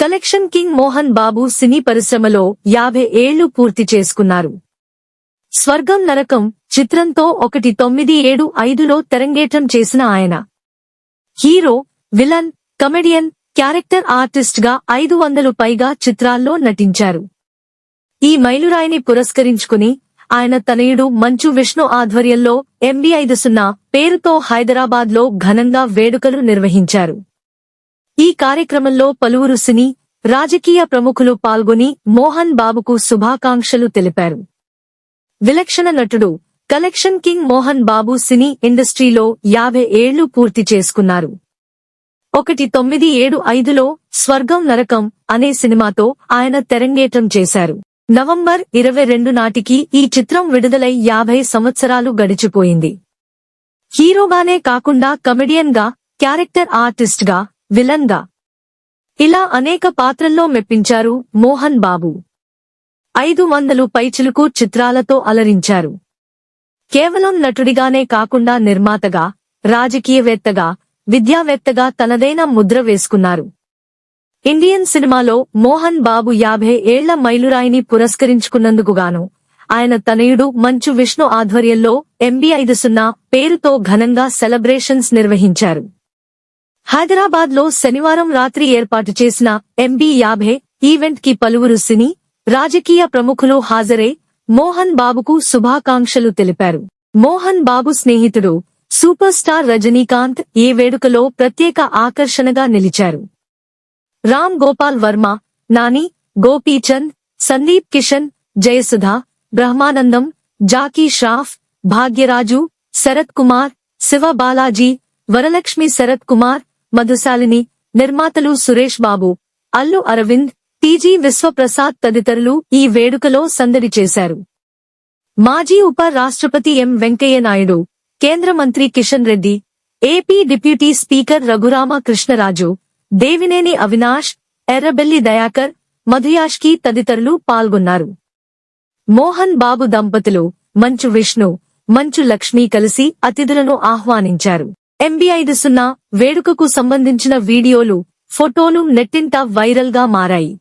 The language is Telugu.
కలెక్షన్ కింగ్ మోహన్ బాబు సినీ పరిశ్రమలో యాభై ఏళ్ళు పూర్తి చేసుకున్నారు. స్వర్గం నరకం చిత్రంతో ఒకటి తొమ్మిది ఏడు ఐదులో తెరంగేట్రం చేసిన ఆయన. హీరో విలన్ కమెడియన్ క్యారెక్టర్ ఆర్టిస్ట్గా ఐదు వందలు పైగా చిత్రాల్లో నటించారు. ఈ మైలురాయిని పురస్కరించుకుని ఆయన తనయుడు మంచు విష్ణు ఆధ్వర్యంలో ఎంబీ ఐదు సున్నా పేరుతో హైదరాబాద్లో ఘనంగా వేడుకలు నిర్వహించారు. ఈ కార్యక్రమంలో పలువురు సినీ రాజకీయ ప్రముఖులు పాల్గొని మోహన్ బాబుకు శుభాకాంక్షలు తెలిపారు. విలక్షణ నటుడు కలెక్షన్ కింగ్ మోహన్ బాబు సినీ ఇండస్ట్రీలో యాభై ఏళ్ళు పూర్తి చేసుకున్నారు. ఒకటి తొమ్మిది ఏడు ఐదులో స్వర్గం నరకం అనే సినిమాతో ఆయన తెరంగేటం చేశారు. నవంబర్ ఇరవై రెండు నాటికి ఈ చిత్రం విడుదలై యాభై సంవత్సరాలు గడిచిపోయింది. హీరోగానే కాకుండా కమెడియన్గా క్యారెక్టర్ ఆర్టిస్ట్గా విలన్ ఇలా అనేక పాత్రల్లో మెప్పించారు మోహన్ బాబు. ఐదు వందలు పైచిలుకు చిత్రాలతో అలరించారు. కేవలం నటుడిగానే కాకుండా నిర్మాతగా రాజకీయవేత్తగా విద్యావేత్తగా తనదైన ముద్ర వేసుకున్నారు. ఇండియన్ సినిమాలో మోహన్ బాబు యాభై ఏళ్ళ మైలురాయిని పురస్కరించుకున్నందుకుగాను ఆయన తనయుడు మంచు విష్ణు ఆధ్వర్యంలో ఎంబీ ఐదు సున్నా పేరుతో ఘనంగా సెలబ్రేషన్స్ నిర్వహించారు. హైదరాబాద్లో శనివారం రాత్రి ఏర్పాటు చేసిన ఎంబీ యాభై ఈవెంట్కి పలువురు సినీ రాజకీయ ప్రముఖులు హాజరై మోహన్ బాబుకు శుభాకాంక్షలు తెలిపారు. మోహన్ బాబు స్నేహితుడు సూపర్ స్టార్ రజనీకాంత్ ఈ వేడుకలో ప్రత్యేక ఆకర్షణగా నిలిచారు. రామ్ గోపాల్ వర్మ నాని గోపీచంద్ సందీప్ కిషన్ జయసుధ బ్రహ్మానందం జాకీ షాఫ్ భాగ్యరాజు శరత్ కుమార్ శివ బాలాజీ వరలక్ష్మి శరత్ కుమార్ మధుశాలిని నిర్మాతలు సురేష్ బాబు అల్లు అరవింద్ టీజీ విశ్వప్రసాద్ తదితరులు ఈ వేడుకలో సందడి చేశారు. మాజీ ఉప రాష్ట్రపతి ఎం వెంకయ్య నాయుడు కేంద్ర మంత్రి Kishan Reddy AP deputy speaker Raghurama Krishnaraju Devineni Avinash Errabelli Dayakar Madhuyashki తదితరులు పాల్గొన్నారు. మోహన్ బాబు దంపతులు మంచు విష్ణు మంచు లక్ష్మి కలిసి అతిథులను ఆహ్వానించారు. ఎంబీ ఐదు సున్నా వేడుకకు సంబంధించిన వీడియోలు ఫోటోలు నెట్టింట వైరల్గా మారాయి.